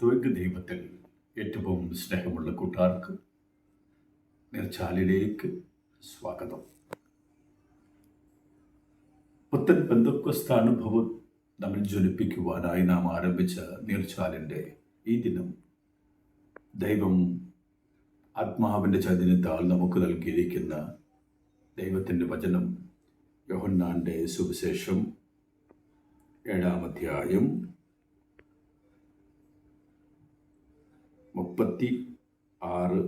ത്വഗ് ദൈവത്തിൽ ഏറ്റവും സ്നേഹമുള്ള കൂട്ടുകാർക്ക് നിർച്ചാലിലേക്ക് സ്വാഗതം. പുത്തൻ ബന്ധുക്വസ്ഥ അനുഭവം നമ്മൾ ജ്വലിപ്പിക്കുവാനായി നാം ആരംഭിച്ച നീർച്ചാലിന്റെ ഈ ദിനം ദൈവം ആത്മാവിന്റെ ചൈതന്യത്താൽ നമുക്ക് നൽകിയിരിക്കുന്ന ദൈവത്തിന്റെ വചനം യോഹന്നാന്റെ സുവിശേഷം ഏഴാം അധ്യായം മുപ്പത്തി ആറ്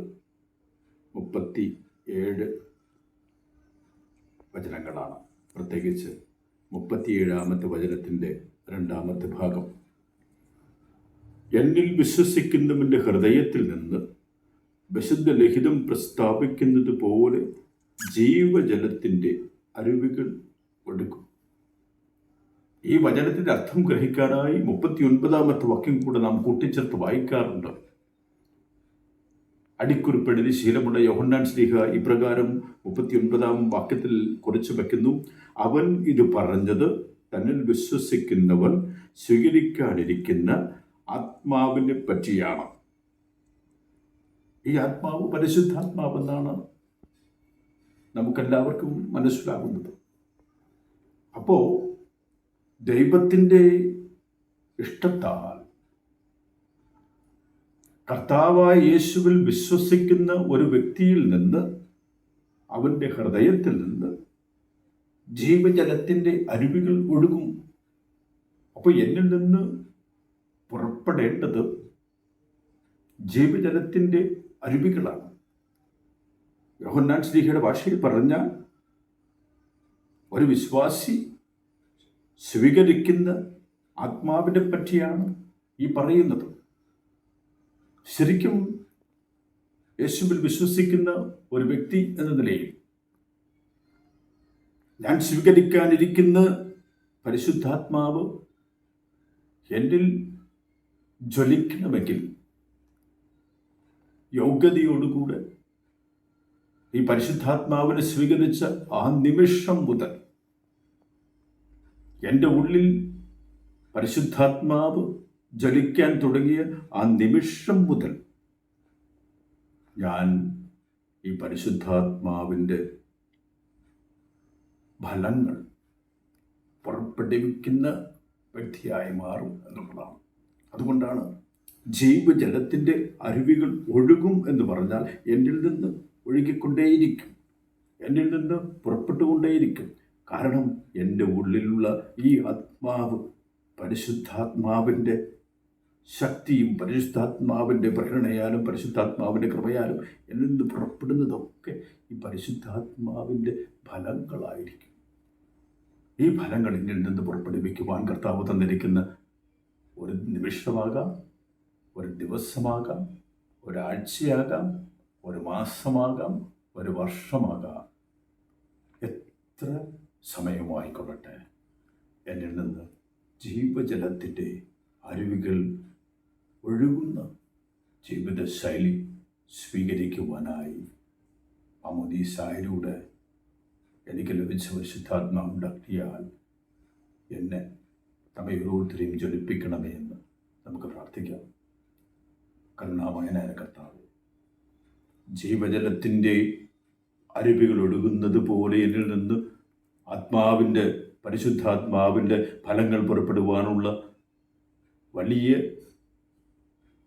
മുപ്പത്തി ഏഴ് വചനങ്ങളാണ്. പ്രത്യേകിച്ച് മുപ്പത്തിയേഴാമത്തെ വചനത്തിന്റെ രണ്ടാമത്തെ ഭാഗം. എന്നിൽ വിശ്വസിക്കുന്നവന്റെ ഹൃദയത്തിൽ നിന്ന് വിശുദ്ധ ലിഖിതം പ്രസ്താവിക്കുന്നത് പോലെ ജീവജലത്തിന്റെ അരുവികൾ ഒടുക്കും ഈ വചനത്തിന്റെ അർത്ഥം ഗ്രഹിക്കാനായി മുപ്പത്തി ഒൻപതാമത്തെ വാക്യം കൂടെ നാം കൂട്ടിച്ചേർത്ത് വായിക്കാറുണ്ട്. അടിക്കുറിപ്പെഴുതി ശീലമുള്ള യോഹന്നാൻ സ്ലീഹ ഇപ്രകാരം മുപ്പത്തി ഒൻപതാം വാക്യത്തിൽ കുറിച്ചു വയ്ക്കുന്നു. അവൻ ഇത് പറഞ്ഞത് തന്നിൽ വിശ്വസിക്കുന്നവൻ സ്വീകരിക്കാനിരിക്കുന്ന ആത്മാവിനെ പറ്റിയാണ്. ഈ ആത്മാവ് പരിശുദ്ധാത്മാവെന്നാണ് നമുക്കെല്ലാവർക്കും മനസ്സിലാകുന്നത്. അപ്പോൾ ദൈവത്തിന്റെ ഇഷ്ടത്താൽ കർത്താവായ യേശുവിൽ വിശ്വസിക്കുന്ന ഒരു വ്യക്തിയിൽ നിന്ന് അവന്റെ ഹൃദയത്തിൽ നിന്ന് ജീവജലത്തിന്റെ അരുവികൾ ഒഴുകും. അപ്പോൾ എന്നിൽ നിന്ന് പുറപ്പെടേണ്ടത് ജീവജലത്തിന്റെ അരുവികളാണ്. യോഹന്നാൻ ശ്രീഹയുടെ ഭാഷയിൽ പറഞ്ഞ ഒരു വിശ്വാസി സ്വീകരിക്കുന്ന ആത്മാവിനെ പറ്റിയാണ് ഈ പറയുന്നത്. ശരിക്കും യേശുവിൽ വിശ്വസിക്കുന്ന ഒരു വ്യക്തി എന്ന നിലയിൽ ഞാൻ സ്വീകരിക്കാനിരിക്കുന്ന പരിശുദ്ധാത്മാവ് എന്നിൽ ജ്വലിക്കണമെങ്കിൽ യോഗ്യതയോടുകൂടെ ഈ പരിശുദ്ധാത്മാവിനെ സ്വീകരിച്ച ആ നിമിഷം മുതൽ എന്റെ ഉള്ളിൽ പരിശുദ്ധാത്മാവ് ജ്വലിക്കാൻ തുടങ്ങിയ ആ നിമിഷം മുതൽ ഞാൻ ഈ പരിശുദ്ധാത്മാവിന്റെ ഫലങ്ങൾ പുറപ്പെടുവിക്കുന്ന വ്യക്തിയായി മാറും എന്നുള്ളതാണ്. അതുകൊണ്ടാണ് ജീവജലത്തിന്റെ അരുവികൾ ഒഴുകും എന്ന് പറഞ്ഞാൽ എന്നിൽ നിന്ന് ഒഴുകിക്കൊണ്ടേയിരിക്കും. എന്നിൽ നിന്ന് പുറപ്പെട്ടുകൊണ്ടേയിരിക്കും. കാരണം എന്റെ ഉള്ളിലുള്ള ഈ ആത്മാവ് പരിശുദ്ധാത്മാവിന്റെ ശക്തിയും പരിശുദ്ധാത്മാവിന്റെ പ്രേരണയാലും പരിശുദ്ധാത്മാവിന്റെ കൃപയാലും എന്നിൽ നിന്ന് പുറപ്പെടുന്നതൊക്കെ ഈ പരിശുദ്ധാത്മാവിന്റെ ഫലങ്ങളായിരിക്കും. ഈ ഫലങ്ങൾ എന്നിൽ നിന്ന് പുറപ്പെടുവിക്കുവാൻ കർത്താവ് തന്നിരിക്കുന്ന ഒരു നിമിഷമാകാം ഒരു ദിവസമാകാം ഒരാഴ്ചയാകാം ഒരു മാസമാകാം ഒരു വർഷമാകാം. എത്ര സമയമായിക്കൊള്ളട്ടെ? എന്നിൽ നിന്ന് ജീവജലത്തിന്റെ അരുവികൾ ഒഴുകുന്ന. ജീവിതശൈലി സ്വീകരിക്കുവാനായി. അമുദീസായിലൂടെ എനിക്ക് ലഭിച്ച പരിശുദ്ധാത്മാവുണ്ടാക്കിയാൽ എന്നെ നമ്മെ ഓരോരുത്തരെയും ജ്വലിപ്പിക്കണമേ എന്ന് നമുക്ക് പ്രാർത്ഥിക്കാം. കരുണാമയനായ കർത്താവ് ജീവജലത്തിന്റെ അരുവികൾ ഒഴുകുന്നത് പോലെ എന്നിൽ നിന്ന് ആത്മാവിന്റെ പരിശുദ്ധാത്മാവിന്റെ ഫലങ്ങൾ പുറപ്പെടുവാനുള്ള വലിയ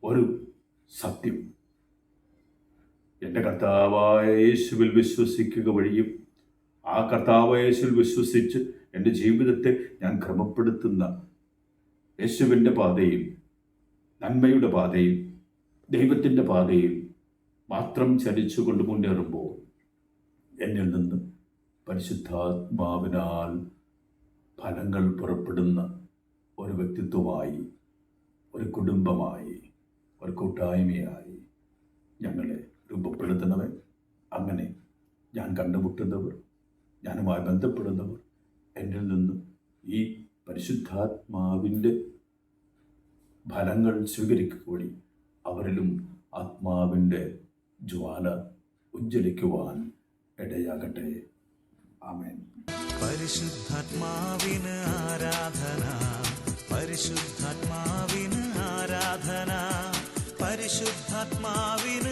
ഒരു സത്യം. എന്റെ കർത്താവായ യേശുവിൽ വിശ്വസിക്കുക വഴിയും ആ കർത്താവായ യേശുവിൽ വിശ്വസിച്ച് എന്റെ ജീവിതത്തെ ഞാൻ ക്രമപ്പെടുത്തുന്ന യേശുവിന്റെ പാതയിൽ നന്മയുടെ പാതയിൽ ദൈവത്തിന്റെ പാതയിൽ മാത്രം ചലിച്ചുകൊണ്ട് മുന്നേറുമ്പോൾ എന്നിൽ നിന്ന് പരിശുദ്ധാത്മാവിനാൽ ഫലങ്ങൾ പുറപ്പെടുന്ന ഒരു വ്യക്തിത്വമായി ഒരു കുടുംബമായി ഒരു കൂട്ടായ്മയായി ഞങ്ങളെ രൂപപ്പെടുത്തണമേ അങ്ങനെ ഞാൻ കണ്ടുമുട്ടുന്നവർ ഞാനുമായി ബന്ധപ്പെടുന്നവർ എന്നിൽ നിന്നും ഈ പരിശുദ്ധാത്മാവിന്റെ ഫലങ്ങൾ സ്വീകരിക്കുകൂടി അവരിലും ആത്മാവിന്റെ ജ്വാല ഉജ്ജ്വലിക്കുവാൻ ഇടയാകട്ടെ. ആമേൻ. പരിശുദ്ധാത്മാവിന് ആരാധന പരിശുദ്ധാത്മാവിന് ആരാധന പരിശുദ്ധാത്മാവിന്